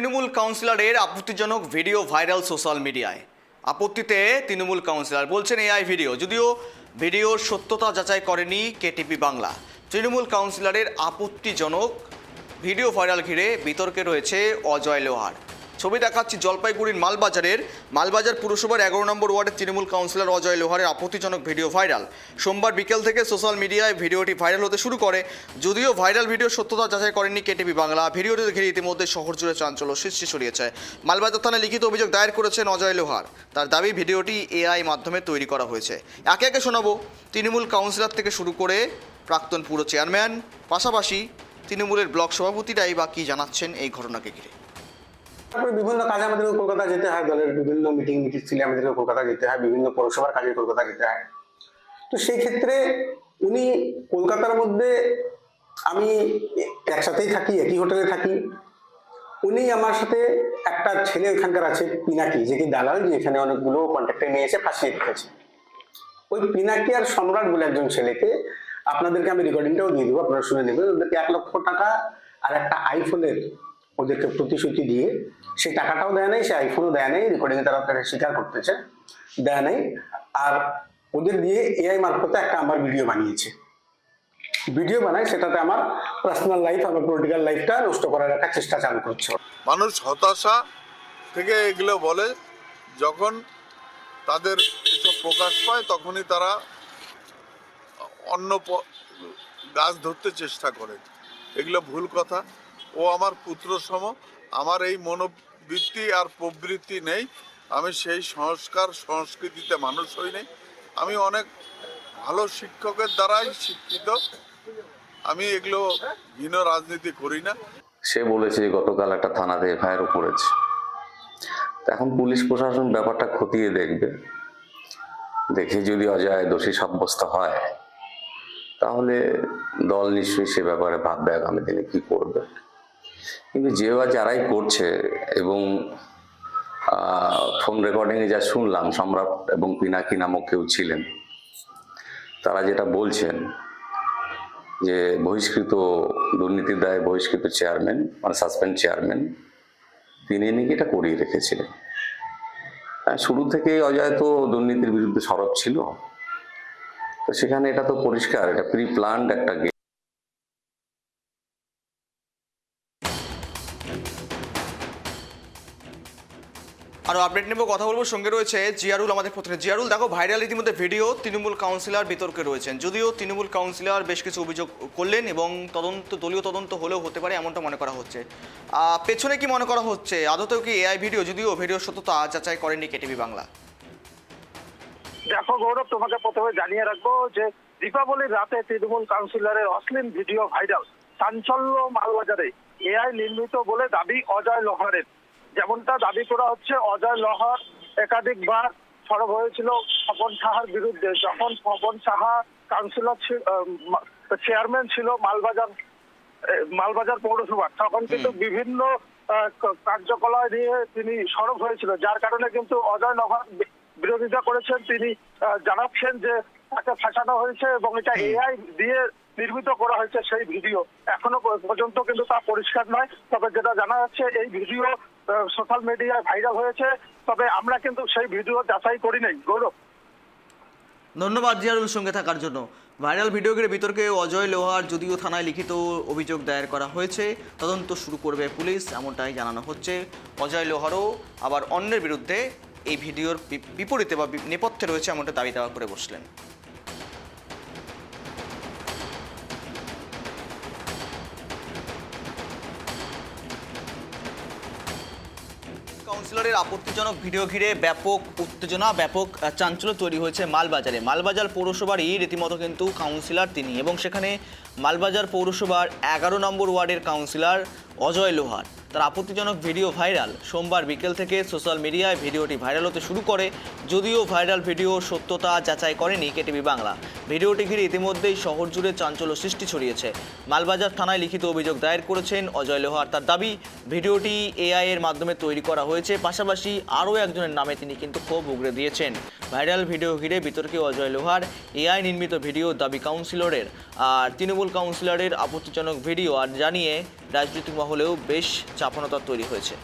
তৃণমূল কাউন্সিলরের আপত্তিজনক video viral social মিডিয়ায়। আপত্তিতে তৃণমূল কাউন্সিলর বলছেন, এআই ভিডিও। যদিও ভিডিওর সত্যতা যাচাই করেনি কেটিপি বাংলা। তৃণমূল কাউন্সিলরের আপত্তিজনক ভিডিও ভাইরাল ঘিরে বিতর্কে রয়েছে অজয় লোহার। ছবি দেখাচ্ছি জলপাইগুড়ির মালবাজারের। মালবাজার পুরসভার এগারো নম্বর ওয়ার্ডের তৃণমূল কাউন্সিলর অজয় লোহারের আপত্তিজনক ভিডিও ভাইরাল। সোমবার বিকেল থেকে সোশ্যাল মিডিয়ায় ভিডিওটি ভাইরাল হতে শুরু করে। যদিও ভাইরাল ভিডিও সত্যতা যাচাই করেনি কেটিভি বাংলা। ভিডিওটি ঘিরে ইতিমধ্যে শহর জুড়ে চাঞ্চল্য সৃষ্টি ছড়িয়েছে। মালবাজার থানায় লিখিত অভিযোগ দায়ের করেছেন অজয় লোহার। তার দাবি, ভিডিওটি এআই মাধ্যমে তৈরি করা হয়েছে। একে একে শোনাবো। তৃণমূল কাউন্সিলর থেকে শুরু করে প্রাক্তন পুরো চেয়ারম্যান, পাশাপাশি তৃণমূলের ব্লক সভাপতিরাই বা কী জানাচ্ছেন এই ঘটনাকে ঘিরে। তারপরে বিভিন্ন কাজে আমাদেরকে কলকাতা যেতে হয়, দলের বিভিন্ন মিটিং মিটিং ছিল আমাদেরকে কলকাতা যেতে হয়, বিভিন্ন পৌরসভার কাজে কলকাতা যেতে হয়। তো সেই ক্ষেত্রে উনি কলকাতার মধ্যে আমি একসাথেই থাকি, একই হোটেলে থাকি। উনি আমার সাথে একটা ছেলে ওখানকার আছে, পিনাকি, যে কি দালাল, যে এখানে অনেকগুলো কন্ট্যাক্টে নিয়ে এসে ফাঁসিয়ে রেখেছে ওই পিনাকি আর সম্রাট বলে একজন ছেলেকে আপনাদেরকে আমি রেকর্ডিংটাও দিয়ে দেবো, আপনারা শুনে নেবেন। ওদেরকে এক লক্ষ টাকা আর একটা আইফোনের ওদেরকে প্রতিশ্রুতি দিয়ে সেই টাকাটাও দেয় নাই, সে আইফোনও দেয় নাই রেকর্ডিং তারা তারা স্বীকার করতেছে, দেয় নাই। আর ওদের দিয়ে এআই মারফতে একটা আমার ভিডিও বানিয়েছে। ভিডিও বানায়, সেটাতে আমার পার্সোনাল লাইফ আমার পলিটিক্যাল লাইফটা নষ্ট করার একটা চেষ্টা চালু করছে। মানুষ হতাশা থেকে এগুলো বলে, যখন তাদের এসব প্রকাশ পায়, তখনই তারা অন্য গাছ ধরতে চেষ্টা করে। এগুলো ভুল কথা। ও আমার পুত্র সম। আমার এই মনোবৃত্তি আর প্রবৃত্তি নেই। আমি সেই সংস্কার সংস্কৃতিতে মানুষ হই নাই। আমি অনেক ভালো শিক্ষকের দ্বারাই শিক্ষিত। আমি এগুলো হীন রাজনীতি করি না। সে বলেছে, গতকাল একটা থানাতে এফআইআর করেছে। এখন পুলিশ প্রশাসন ব্যাপারটা খতিয়ে দেখবে। দেখে যদি অজয় দোষী সাব্যস্ত হয়, তাহলে দল নিশ্চয়ই সে ব্যাপারে ভাববে আগামী দিনে কি করবে? কিন্তু যে বা যারাই করছে এবং ফোন রেকর্ডিংয়ে যা শুনলাম সম্রাট এবং পিনাকি নামক কেউ ছিলেন তারা যেটা বলছেন যে বহিষ্কৃত দুর্নীতির দায়ে বহিষ্কৃত চেয়ারম্যান মানে সাসপেন্ড চেয়ারম্যান তিনি নাকি এটা করিয়ে রেখেছিলেন। হ্যাঁ, শুরু থেকেই অজয় তো দুর্নীতির বিরুদ্ধে সরব ছিল। তো সেখানে এটা তো পরিষ্কার এটা প্রি প্ল্যান্ড একটা আরও আপডেট নেব, কথা বলব। সঙ্গে রয়েছে জিয়ারুল আমাদের প্রতিনিধি। জিয়ারুল, দেখো ভাইরাল ইতিমধ্যে ভিডিও তৃণমূল কাউন্সিলর বিতর্কে রয়েছেন। যদিও তৃণমূল কাউন্সিলর বেশ কিছু অভিযোগ করলেন এবং তদন্ত, দলীয় তদন্ত হলেও হতে পারে এমনটা মনে করা হচ্ছে। পেছনে কি মনে করা হচ্ছে? আদতেও কি এআই ভিডিও যদিও ভিডিও সত্যতা যাচাই করেনি কেটিভি বাংলা। দেখো, গৌরব, তোমাকে প্রথমে জানিয়ে রাখব যে দীপাবলির রাতে তৃণমূল কাউন্সিলরের অশ্লীল ভিডিও ভাইরাল চাঞ্চল্য মালবাজারে এআই নির্মিত বলে দাবি অজয় লোহারের। যেমনটা দাবি করা হচ্ছে অজয় লহর একাধিকবার সরব হয়েছিল স্বপন সাহার বিরুদ্ধে। যখন স্বপন সাহা কাউন্সিলর চেয়ারম্যান ছিল মালবাজার মালবাজার পৌরসভা তখন কিন্তু বিভিন্ন কার্যকলাপ নিয়ে তিনি সরব হয়েছিল যার কারণে কিন্তু অজয় নহর বি- বিরোধিতা করেছেন। তিনি জানাচ্ছেন যে তাকে ফাঁসানো হয়েছে এবং এটা এআই দিয়ে নির্মিত করা হয়েছে সেই ভিডিও। এখনও পর্যন্ত কিন্তু তা পরিষ্কার নয় তবে যেটা জানা যাচ্ছে এই ভিডিও সোশ্যাল মিডিয়ায় ভাইরাল হয়েছে, তবে আমরা কিন্তু সেই ভিডিও যাচাই করি নাই। গৌরব? ধন্যবাদ জিয়ারুল সঙ্গে থাকার জন্য। ভাইরাল ভিডিও বিতর্কে অজয় লোহার যদিও থানায় লিখিত অভিযোগ দায়ের করা হয়েছে, তদন্ত শুরু করবে পুলিশ, এমনটাই জানানো হচ্ছে। অজয় লোহারও আবার অন্যের বিরুদ্ধে এই ভিডিওর বিপরীতে বা নেপথ্যে রয়েছে, এমনটা দাবি দাওয়া করে বসলেন। কাউন্সিলরের আপত্তিজনক ভিডিও ঘিরে ব্যাপক উত্তেজনা, ব্যাপক চাঞ্চল্য তৈরি হয়েছে মালবাজারে। মালবাজার পৌরসভারই রীতিমতো কিন্তু কাউন্সিলর তিনি এবং সেখানে মালবাজার পৌরসভার এগারো নম্বর ওয়ার্ডের কাউন্সিলর অজয় লোহার। তার আপত্তিজনক ভিডিও ভাইরাল। সোমবার বিকেল থেকে সোশ্যাল মিডিয়ায় ভিডিওটি ভাইরাল হতে শুরু করে, যদিও ভাইরাল ভিডিও সত্যতা যাচাই করেনি কেটিভি বাংলা। ভিডিওটি ঘিরে ইতিমধ্যেই শহর জুড়ে চাঞ্চল্য সৃষ্টি ছড়িয়েছে। মালবাজার থানায় লিখিত অভিযোগ দায়ের করেছেন অজয় লোহার তার দাবি, ভিডিওটি এআই এর মাধ্যমে তৈরি করা হয়েছে, পাশাপাশি আরও একজনের নামে তিনি কিন্তু ক্ষোভ উগরে দিয়েছেন। ভাইরাল ভিডিও ঘিরে বিতর্কে অজয় লোহার এআই নির্মিত ভিডিও দাবি কাউন্সিলরের। আর তৃণমূল কাউন্সিলরের আপত্তিজনক ভিডিও আর জানিয়ে রাজনৈতিক মহলেও বেশ চাপানতা তৈরি হয়েছে।